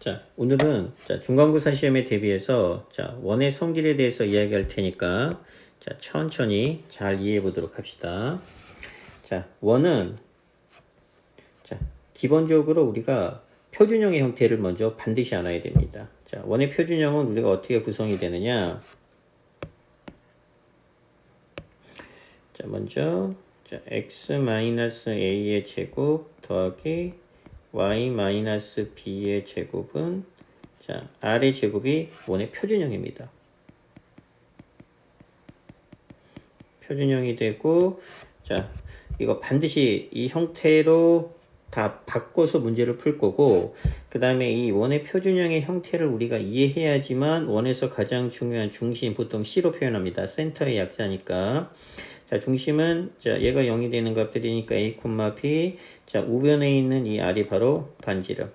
자, 오늘은 자, 중간고사 시험에 대비해서 자, 원의 성질에 대해서 이야기할 테니까 자, 천천히 잘 이해해 보도록 합시다. 자, 원은 자, 기본적으로 우리가 표준형의 형태를 먼저 반드시 알아야 됩니다. 자, 원의 표준형은 우리가 어떻게 구성이 되느냐? 자, 먼저 자, x-a의 제곱 더하기 y-b의 제곱은 자, r의 제곱이 원의 표준형입니다. 표준형이 되고 자, 이거 반드시 이 형태로 다 바꿔서 문제를 풀 거고 그 다음에 이 원의 표준형의 형태를 우리가 이해해야지만 원에서 가장 중요한 중심 보통 C로 표현합니다. 센터의 약자니까 자 중심은 자 얘가 0이 되는 값들이니까 A, B 자 우변에 있는 이 R이 바로 반지름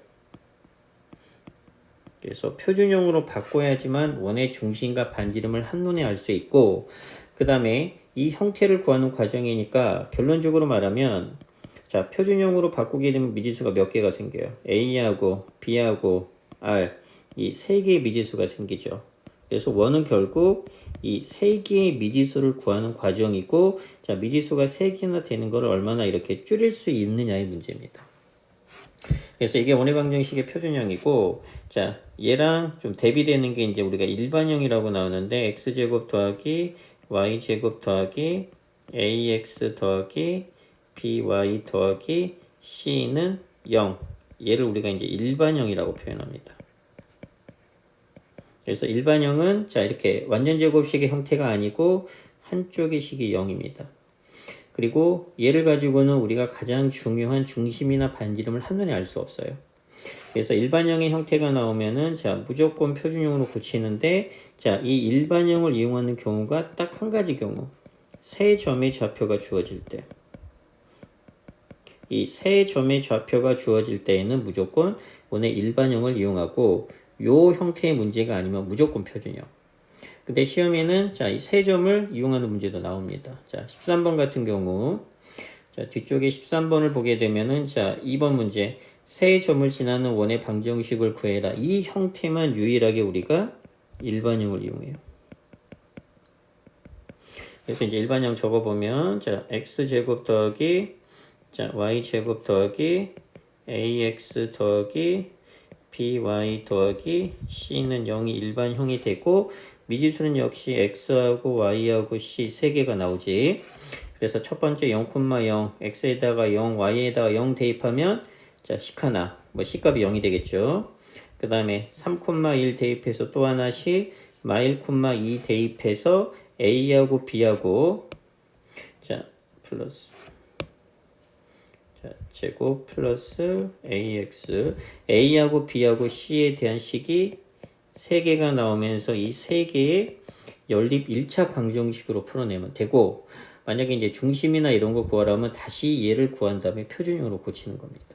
그래서 표준형으로 바꿔야지만 원의 중심과 반지름을 한눈에 알 수 있고 그 다음에 이 형태를 구하는 과정이니까 결론적으로 말하면 자, 표준형으로 바꾸게 되면 미지수가 몇 개가 생겨요? A하고 B하고 R 이 세 개의 미지수가 생기죠. 그래서 원은 결국 이 세 개의 미지수를 구하는 과정이고 자, 미지수가 세 개나 되는 것을 얼마나 이렇게 줄일 수 있느냐의 문제입니다. 그래서 이게 원의 방정식의 표준형이고 자, 얘랑 좀 대비되는 게 이제 우리가 일반형이라고 나오는데 x제곱 더하기 y제곱 더하기 ax 더하기 by 더하기 c는 0. 얘를 우리가 이제 일반형이라고 표현합니다. 그래서 일반형은 자 이렇게 완전 제곱식의 형태가 아니고 한쪽의 식이 0입니다. 그리고 얘를 가지고는 우리가 가장 중요한 중심이나 반지름을 한눈에 알 수 없어요. 그래서 일반형의 형태가 나오면은 자 무조건 표준형으로 고치는데 자 이 일반형을 이용하는 경우가 딱 한 가지 경우 세 점의 좌표가 주어질 때 이 세 점의 좌표가 주어질 때에는 무조건 원의 일반형을 이용하고 요 형태의 문제가 아니면 무조건 표준형. 근데 시험에는 자, 이 세 점을 이용하는 문제도 나옵니다. 자, 13번 같은 경우 자, 뒤쪽에 13번을 보게 되면은 자, 2번 문제 세 점을 지나는 원의 방정식을 구해라. 이 형태만 유일하게 우리가 일반형을 이용해요. 그래서 이제 일반형 적어보면 자, x제곱 더하기 자, y제곱 더하기 ax 더하기 by 더하기 c는 0이 일반형이 되고 미지수는 역시 x하고 y하고 c 세 개가 나오지. 그래서 첫 번째 0,0 x에다가 0 y에다가 0 대입하면 자 c 하나 뭐 c 값이 0이 되겠죠. 그 다음에 3,1 대입해서 또 하나씩 마일,2 대입해서 a하고 b하고 자 플러스 자, 제곱 플러스 ax a하고 b하고 c에 대한 식이 3개가 나오면서 이 3개의 연립 1차 방정식으로 풀어내면 되고 만약에 이제 중심이나 이런 거 구하려면 다시 얘를 구한 다음에 표준형으로 고치는 겁니다.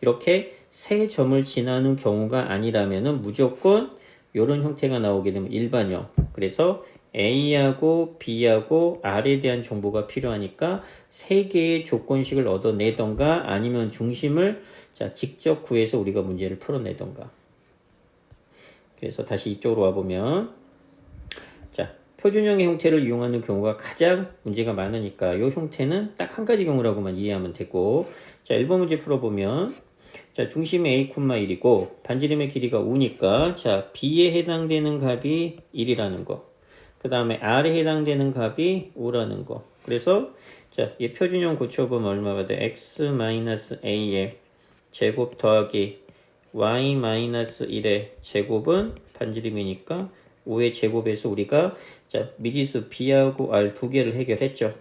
이렇게 세 점을 지나는 경우가 아니라면은 무조건 이런 형태가 나오게 되면 일반형. 그래서 A하고 B하고 R에 대한 정보가 필요하니까 세 개의 조건식을 얻어내던가 아니면 중심을 자, 직접 구해서 우리가 문제를 풀어내던가. 그래서 다시 이쪽으로 와보면 자, 표준형의 형태를 이용하는 경우가 가장 문제가 많으니까 이 형태는 딱 한 가지 경우라고만 이해하면 되고 자, 1번 문제 풀어보면 자, 중심이 A, 1이고 반지름의 길이가 5니까 자, B에 해당되는 값이 1이라는 거. 그 다음에 R에 해당되는 값이 5라는 거. 그래서 자, 이 표준형 고쳐보면 얼마가 돼? x-a의 제곱 더하기 y-1의 제곱은 반지름이니까 5의 제곱에서 우리가 자, 미지수 b하고 r 두 개를 해결했죠.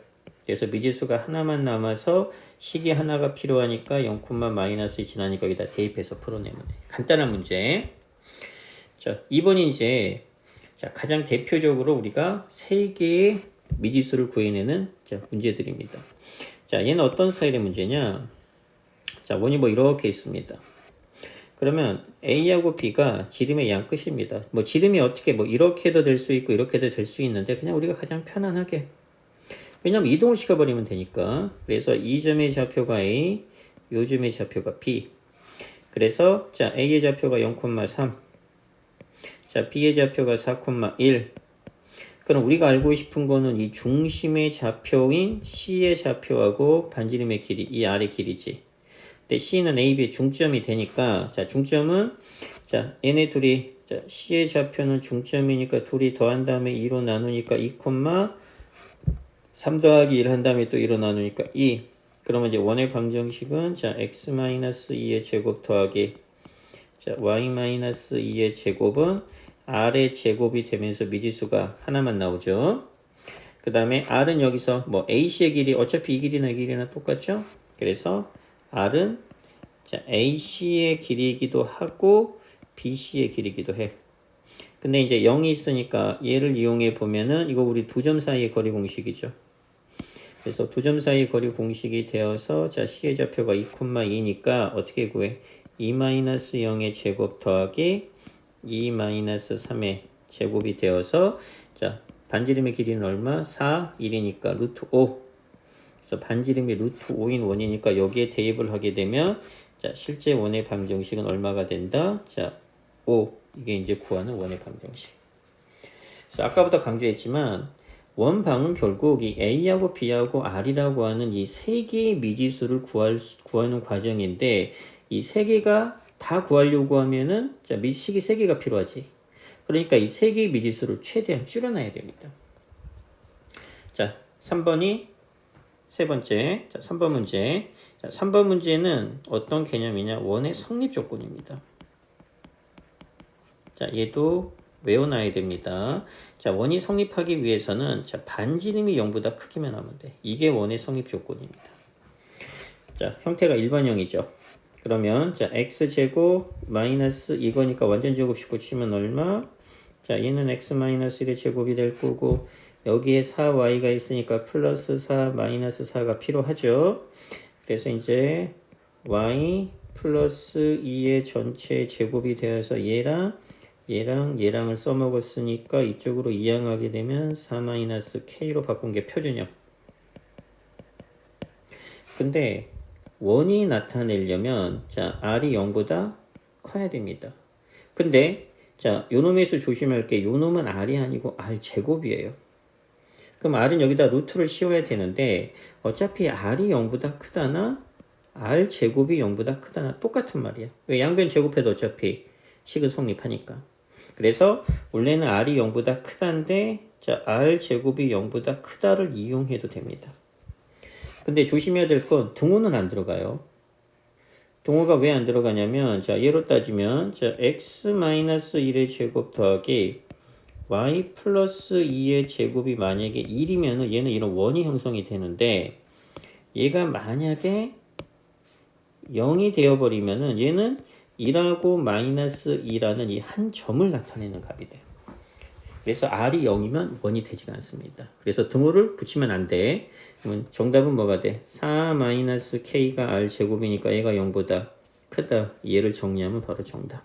그래서 미지수가 하나만 남아서 식이 하나가 필요하니까 0, 마이너스 지나니까 여기다 대입해서 풀어내면 돼. 간단한 문제. 자, 2번이 이제 자, 가장 대표적으로 우리가 세 개의 미지수를 구해내는 자, 문제들입니다. 자, 얘는 어떤 스타일의 문제냐? 자, 원이 뭐 이렇게 있습니다. 그러면 A하고 B가 지름의 양 끝입니다. 뭐 지름이 어떻게 뭐 이렇게도 될 수 있고 이렇게도 될 수 있는데 그냥 우리가 가장 편안하게 왜냐면 이동을 시켜버리면 되니까 그래서 이 점의 좌표가 A 요 점의 좌표가 B 그래서 자 A의 좌표가 0,3 자 B의 좌표가 4,1 그럼 우리가 알고 싶은 거는 이 중심의 좌표인 C의 좌표하고 반지름의 길이 이 아래 길이지. 근데 C는 A, B의 중점이 되니까 자 중점은 자 얘네 둘이 자 C의 좌표는 중점이니까 둘이 더한 다음에 2로 나누니까 2, 3 더하기 1 한 다음에 또 2로 나누니까 2 그러면 이제 원의 방정식은 자 x-2의 제곱 더하기 자 y-2의 제곱은 r의 제곱이 되면서 미지수가 하나만 나오죠. 그 다음에 r은 여기서 뭐 ac의 길이 어차피 이 길이나 이 길이나 똑같죠. 그래서 r은 자 ac의 길이기도 하고 bc의 길이기도 해. 근데 이제 0이 있으니까 얘를 이용해 보면은 이거 우리 두 점 사이의 거리 공식이죠. 그래서 두 점 사이 거리 공식이 되어서 자 C의 좌표가 2,2니까 어떻게 구해? 2-0의 제곱 더하기 2-3의 제곱이 되어서 자 반지름의 길이는 얼마? 4, 1이니까 루트 5 그래서 반지름이 루트 5인 원이니까 여기에 대입을 하게 되면 자 실제 원의 방정식은 얼마가 된다? 자 5 이게 이제 구하는 원의 방정식 그래서 아까부터 강조했지만 원방은 결국 이 A하고 B하고 R이라고 하는 이 세 개의 미지수를 구할, 수- 구하는 과정인데 이 세 개가 다 구하려고 하면은 자, 미식이 세 개가 필요하지. 그러니까 이 세 개의 미지수를 최대한 줄여놔야 됩니다. 자, 3번이 세 번째. 자, 3번 문제. 자, 3번 문제는 어떤 개념이냐? 원의 성립 조건입니다. 자, 얘도 외워놔야 됩니다. 자, 원이 성립하기 위해서는 자, 반지름이 0보다 크기만 하면 돼. 이게 원의 성립 조건입니다. 자, 형태가 일반형이죠. 그러면 자, x제곱 마이너스 이거니까 완전 제곱식 치면 얼마? 자, 얘는 x 마이너스 1의 제곱이 될 거고 여기에 4y가 있으니까 플러스 4 마이너스 4가 필요하죠. 그래서 이제 y 플러스 2의 전체 제곱이 되어서 얘랑 얘랑 얘랑을 써먹었으니까 이쪽으로 이항하게 되면 4-k로 바꾼 게 표준형. 근데 원이 나타내려면 자 r이 0보다 커야 됩니다. 근데 자 요놈에서 조심할 게 요놈은 r이 아니고 r 제곱이에요. 그럼 r은 여기다 루트를 씌워야 되는데 어차피 r이 0보다 크다나 r 제곱이 0보다 크다나 똑같은 말이야. 왜 양변 제곱해도 어차피 식은 성립하니까. 그래서 원래는 r이 0보다 크다인데 자 r 제곱이 0보다 크다를 이용해도 됩니다. 근데 조심해야 될 건 등호는 안 들어가요. 등호가 왜 안 들어가냐면 자 얘로 따지면 자 x-1의 제곱 더하기 y 플러스 2의 제곱이 만약에 1이면은 얘는 이런 원이 형성이 되는데 얘가 만약에 0이 되어버리면은 얘는 1하고 마이너스 2라는 이 한 점을 나타내는 값이 돼요. 그래서 r이 0이면 원이 되지가 않습니다. 그래서 등호를 붙이면 안 돼. 그러면 정답은 뭐가 돼? 4 마이너스 k가 r 제곱이니까 얘가 0보다 크다. 얘를 정리하면 바로 정답.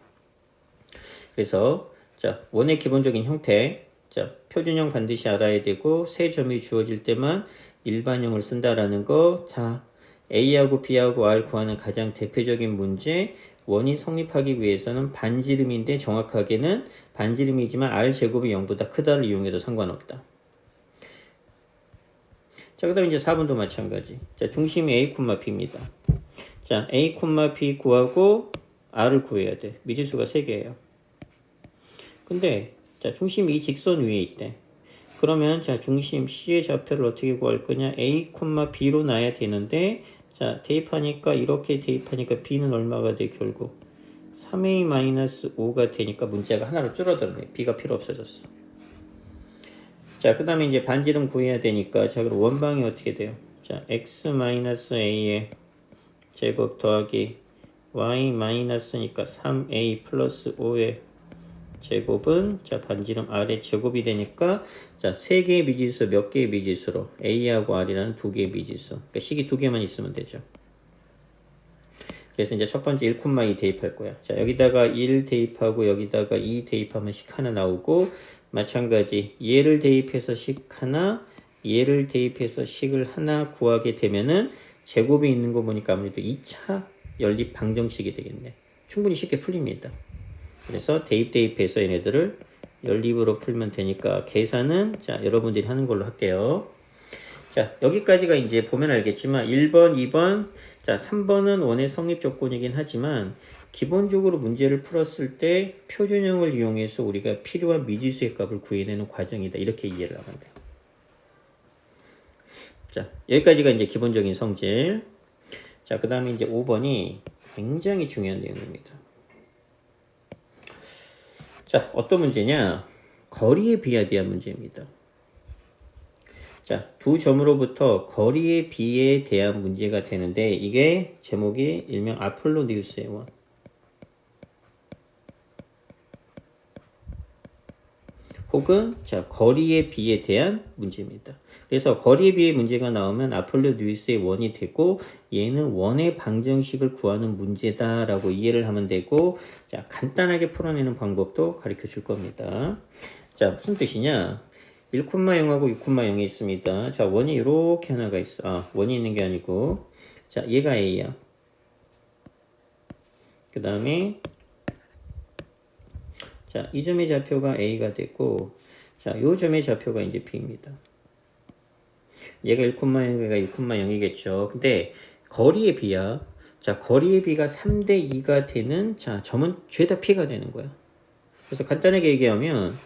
그래서 자 원의 기본적인 형태 자 표준형 반드시 알아야 되고 세 점이 주어질 때만 일반형을 쓴다라는 거. 자 A하고 B하고 R 구하는 가장 대표적인 문제 원이 성립하기 위해서는 반지름인데 정확하게는 반지름이지만 R 제곱이 0보다 크다를 이용해도 상관없다. 자, 그 다음에 이제 4번도 마찬가지. 자, 중심이 A, B입니다. 자, A, B 구하고 R을 구해야 돼. 미지수가 3개예요. 근데, 자, 중심이 이 직선 위에 있대. 그러면, 자, 중심 C의 좌표를 어떻게 구할 거냐? A, B로 놔야 되는데, 자, 대입하니까, 이렇게 대입하니까 B는 얼마가 돼, 결국? 3A-5가 되니까 문제가 하나로 줄어들네. B가 필요 없어졌어. 자, 그 다음에 이제 반지름 구해야 되니까, 자, 그럼 원방이 어떻게 돼요? 자, x-a의 제곱 더하기 y-니까 3a 플러스 5의 제곱은, 자, 반지름 r의 제곱이 되니까, 자, 세 개의 미지수, 몇 개의 미지수로? a하고 r이라는 두 개의 미지수. 그러니까 식이 두 개만 있으면 되죠. 그래서 이제 첫 번째 1,2 대입할 거야. 자, 여기다가 1 대입하고 여기다가 2 대입하면 식 하나 나오고 마찬가지 얘를 대입해서 식 하나, 얘를 대입해서 식을 하나 구하게 되면은 제곱이 있는 거 보니까 아무래도 2차 연립 방정식이 되겠네. 충분히 쉽게 풀립니다. 그래서 대입 대입해서 얘네들을 연립으로 풀면 되니까 계산은 자 여러분들이 하는 걸로 할게요. 자 여기까지가 이제 보면 알겠지만 1번, 2번, 자 3번은 원의 성립 조건이긴 하지만 기본적으로 문제를 풀었을 때 표준형을 이용해서 우리가 필요한 미지수의 값을 구해내는 과정이다 이렇게 이해를 하면 돼요. 자 여기까지가 이제 기본적인 성질. 자그 다음에 이제 5번이 굉장히 중요한 내용입니다. 자, 어떤 문제냐? 거리에 비하대한 문제입니다. 자, 두 점으로부터 거리의 비에 대한 문제가 되는데 이게 제목이 일명 아폴로니우스의 원. 혹은 자 거리의 비에 대한 문제입니다. 그래서 거리의 비의 문제가 나오면 아폴로니우스의 원이 되고 얘는 원의 방정식을 구하는 문제다라고 이해를 하면 되고 자 간단하게 풀어내는 방법도 가르쳐 줄 겁니다. 자 무슨 뜻이냐? 1,0하고 6,0이 있습니다. 자 원이 이렇게 하나가 있어. 아, 원이 있는 게 아니고 자 얘가 A야. 그 다음에 자, 이 점의 좌표가 A가 됐고, 자, 요 점의 좌표가 이제 B입니다. 얘가 1,0, 얘가 2,0이겠죠. 근데 거리의 B야. 자, 거리의 B가 3대 2가 되는, 자, 점은 죄다 P가 되는 거야. 그래서 간단하게 얘기하면,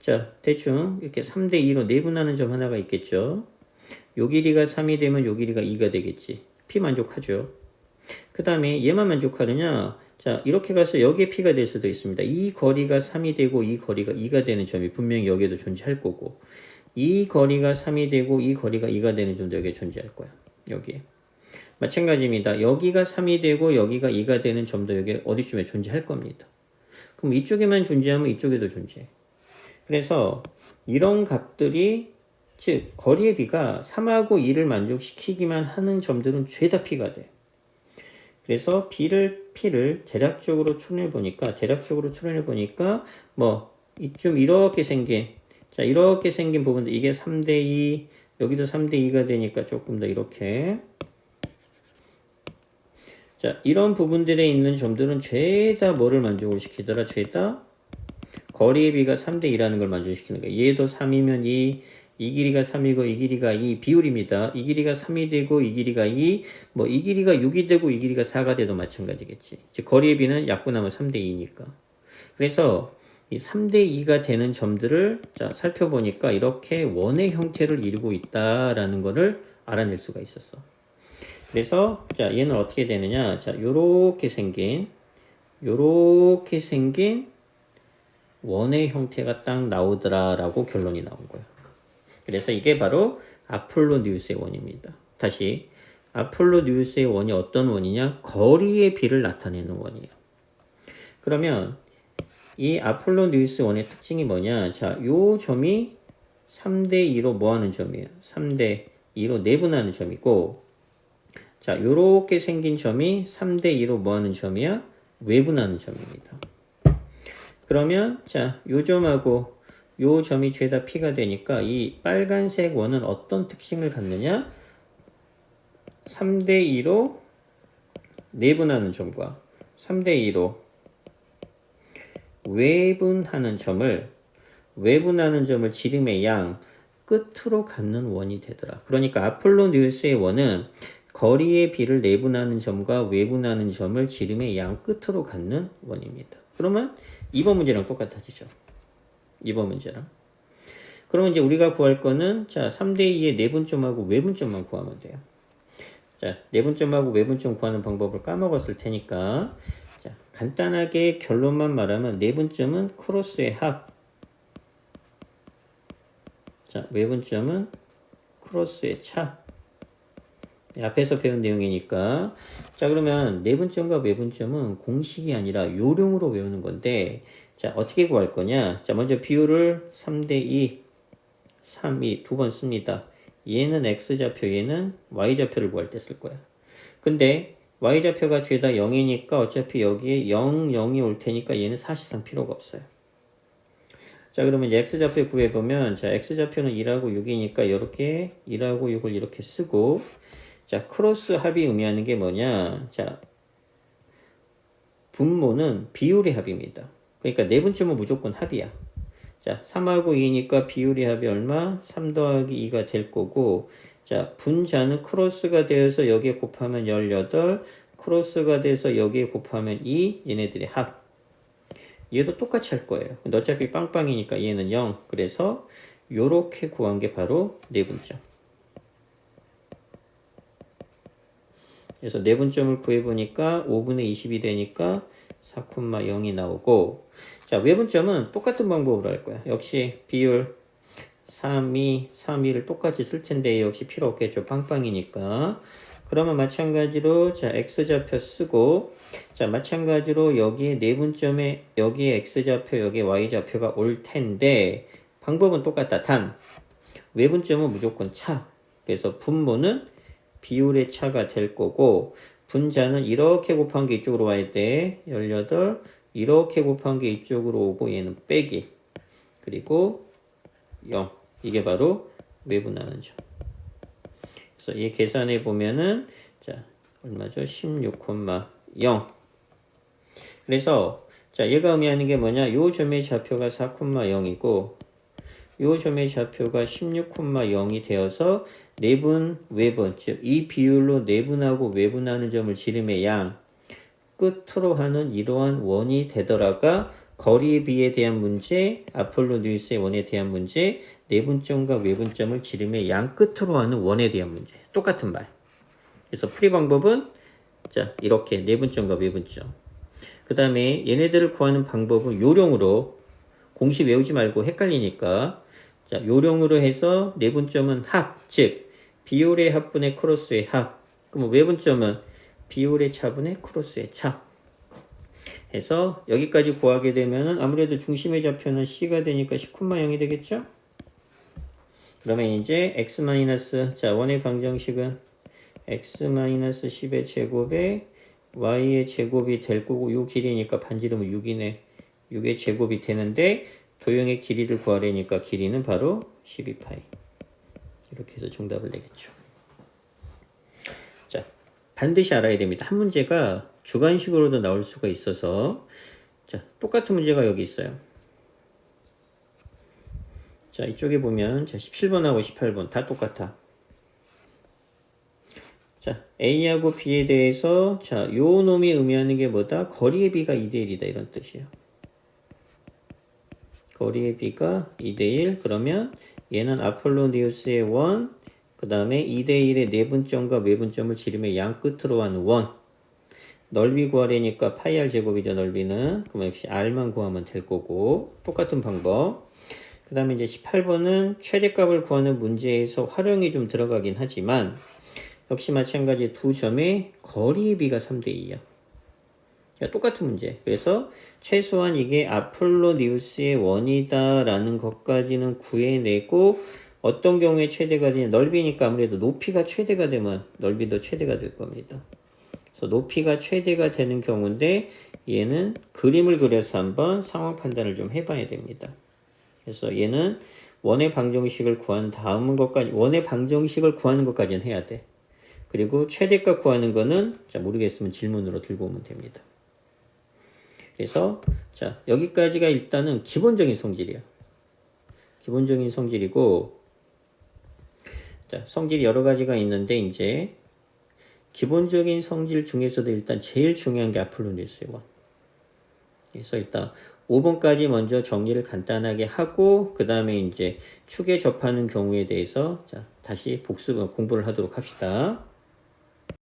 자, 대충 이렇게 3대 2로 내분하는 점 하나가 있겠죠. 요 길이가 3이 되면 요 길이가 2가 되겠지. P 만족하죠. 그 다음에 얘만 만족하느냐? 자, 이렇게 가서 여기에 P가 될 수도 있습니다. 이 거리가 3이 되고 이 거리가 2가 되는 점이 분명히 여기에도 존재할 거고 이 거리가 3이 되고 이 거리가 2가 되는 점도 여기에 존재할 거야. 여기에. 마찬가지입니다. 여기가 3이 되고 여기가 2가 되는 점도 여기 어디쯤에 존재할 겁니다. 그럼 이쪽에만 존재하면 이쪽에도 존재해. 그래서 이런 값들이 즉 거리의 비가 3하고 2를 만족시키기만 하는 점들은 죄다 P가 돼. 그래서 B를 P를 대략적으로 추론해 보니까 대략적으로 추론해 보니까 뭐 이쯤 이렇게 생긴 자 이렇게 생긴 부분들 이게 3대 2 여기도 3대 2가 되니까 조금 더 이렇게. 자 이런 부분들에 있는 점들은 죄다 뭐를 만족을 시키더라? 죄다? 거리의 비가 3대 2라는 걸 만족시키는 거예요 얘도 3이면 2 이 길이가 3이고 이 길이가 2 비율입니다. 이 길이가 3이 되고 이 길이가 2, 뭐 이 길이가 6이 되고 이 길이가 4가 돼도 마찬가지겠지. 즉 거리의 비는 약분하면 3대 2니까. 그래서 이 3대 2가 되는 점들을 자, 살펴보니까 이렇게 원의 형태를 이루고 있다라는 것을 알아낼 수가 있었어. 그래서 자, 얘는 어떻게 되느냐? 자, 요렇게 생긴 요렇게 생긴 원의 형태가 딱 나오더라라고 결론이 나온 거야. 그래서 이게 바로 아폴로 뉴스의 원입니다. 다시 아폴로 뉴스의 원이 어떤 원이냐? 거리의 비를 나타내는 원이에요. 그러면 이 아폴로 뉴스 원의 특징이 뭐냐? 자, 요 점이 3대 2로 뭐 하는 점이에요? 3대 2로 내분하는 점이고 자, 요렇게 생긴 점이 3대 2로 뭐 하는 점이야? 외분하는 점입니다. 그러면 자, 요 점하고 요 점이 죄다 P가 되니까 이 빨간색 원은 어떤 특징을 갖느냐? 3대 2로 내분하는 점과 3대 2로 외분하는 점을 외분하는 점을 지름의 양 끝으로 갖는 원이 되더라. 그러니까 아폴로 뉴스의 원은 거리의 비를 내분하는 점과 외분하는 점을 지름의 양 끝으로 갖는 원입니다. 그러면 2번 문제랑 똑같아지죠. 2번 문제랑. 그러면 이제 우리가 구할 거는 자 3대 2의 내분점하고 외분점만 구하면 돼요. 자 내분점하고 외분점 구하는 방법을 까먹었을 테니까 자 간단하게 결론만 말하면 내분점은 크로스의 합. 자 외분점은 크로스의 차. 앞에서 배운 내용이니까 자 그러면 내분점과 외분점은 공식이 아니라 요령으로 외우는 건데 자, 어떻게 구할 거냐? 자, 먼저 비율을 3대 2, 3, 2 두 번 씁니다. 얘는 x좌표, 얘는 y좌표를 구할 때 쓸 거야. 근데 y좌표가 죄다 0이니까 어차피 여기에 0, 0이 올 테니까 얘는 사실상 필요가 없어요. 자, 그러면 이제 x좌표 구해보면, 자, x좌표는 2하고 6이니까 이렇게 2하고 6을 이렇게 쓰고, 자, 크로스 합이 의미하는 게 뭐냐? 자, 분모는 비율의 합입니다. 그러니까 내분점은 무조건 합이야. 자, 3하고 2니까 비율의 합이 얼마? 3 더하기 2가 될 거고, 자, 분자는 크로스가 되어서 여기에 곱하면 18, 크로스가 돼서 여기에 곱하면 2, 얘네들의 합. 얘도 똑같이 할 거예요. 근데 어차피 빵빵이니까 얘는 0. 그래서 요렇게 구한 게 바로 내분점. 그래서 내분점을 구해보니까 5분의 20이 되니까 4,0이 나오고 자 외분점은 똑같은 방법으로 할 거야. 역시 비율 3, 2, 3, 2를 똑같이 쓸 텐데 역시 필요 없겠죠. 빵빵이니까. 그러면 마찬가지로 자 x좌표 쓰고 자 마찬가지로 여기에 내분점에 여기에 x좌표 여기에 y좌표가 올 텐데 방법은 똑같다. 단 외분점은 무조건 차. 그래서 분모는 비율의 차가 될 거고 분자는 이렇게 곱한 게 이쪽으로 와야 돼. 18 이렇게 곱한 게 이쪽으로 오고 얘는 빼기 그리고 0 이게 바로 외분하는 점. 그래서 이 계산해 보면은 자 얼마죠? 16,0 그래서 자 얘가 의미하는 게 뭐냐? 요 점의 좌표가 4,0이고 요 점의 좌표가 16,0이 되어서 내분, 외분, 즉 이 비율로 내분하고 외분하는 점을 지름의 양 끝으로 하는 이러한 원이 되더라가 거리의 비에 대한 문제, 아폴로 뉴스의 원에 대한 문제, 내분점과 외분점을 지름의 양 끝으로 하는 원에 대한 문제. 똑같은 말. 그래서 풀이 방법은 자 이렇게 내분점과 외분점. 그 다음에 얘네들을 구하는 방법은 요령으로 공식 외우지 말고 헷갈리니까 자, 요령으로 해서 내분점은 합, 즉 비율의 합분의 크로스의 합. 그럼 외분점은 비율의 차분의 크로스의 차. 해서 여기까지 구하게 되면은 아무래도 중심의 좌표는 C가 되니까 10,0이 되겠죠? 그러면 이제 x 자 원의 방정식은 x 마이너스 10의 제곱에 y의 제곱이 될 거고 요 길이니까 반지름은 6이네. 6의 제곱이 되는데 도형의 길이를 구하려니까 길이는 바로 12파이. 이렇게 해서 정답을 내겠죠. 자, 반드시 알아야 됩니다. 한 문제가 주관식으로도 나올 수가 있어서 자, 똑같은 문제가 여기 있어요. 자, 이쪽에 보면 자, 17번하고 18번 다 똑같아. 자, A하고 B에 대해서 자, 요 놈이 의미하는 게 뭐다? 거리의 비가 2대 1이다 이런 뜻이에요. 거리의 비가 2대 1 그러면 얘는 아폴로니우스의 원, 그 다음에 2대1의 내분점과 외분점을 지름의 양 끝으로 하는 원. 넓이 구하려니까 파이 r 제곱이죠 넓이는. 그럼 역시 r만 구하면 될 거고 똑같은 방법. 그 다음에 이제 18번은 최대값을 구하는 문제에서 활용이 좀 들어가긴 하지만 역시 마찬가지 두 점의 거리의 비가 3대 2야. 똑같은 문제. 그래서 최소한 이게 아폴로니우스의 원이다라는 것까지는 구해내고 어떤 경우에 최대가 되냐 넓이니까 아무래도 높이가 최대가 되면 넓이도 최대가 될 겁니다. 그래서 높이가 최대가 되는 경우인데 얘는 그림을 그려서 한번 상황 판단을 좀 해봐야 됩니다. 그래서 얘는 원의 방정식을 구한 다음 것까지 원의 방정식을 구하는 것까지는 해야 돼. 그리고 최대값 구하는 거는 자 모르겠으면 질문으로 들고 오면 됩니다. 그래서 자 여기까지가 일단은 기본적인 성질이야. 기본적인 성질이고 자 성질이 여러 가지가 있는데 이제 기본적인 성질 중에서도 일단 제일 중요한 게 아폴로니스의 원. 그래서 일단 5번까지 먼저 정리를 간단하게 하고 그 다음에 이제 축에 접하는 경우에 대해서 자 다시 복습 공부를 하도록 합시다.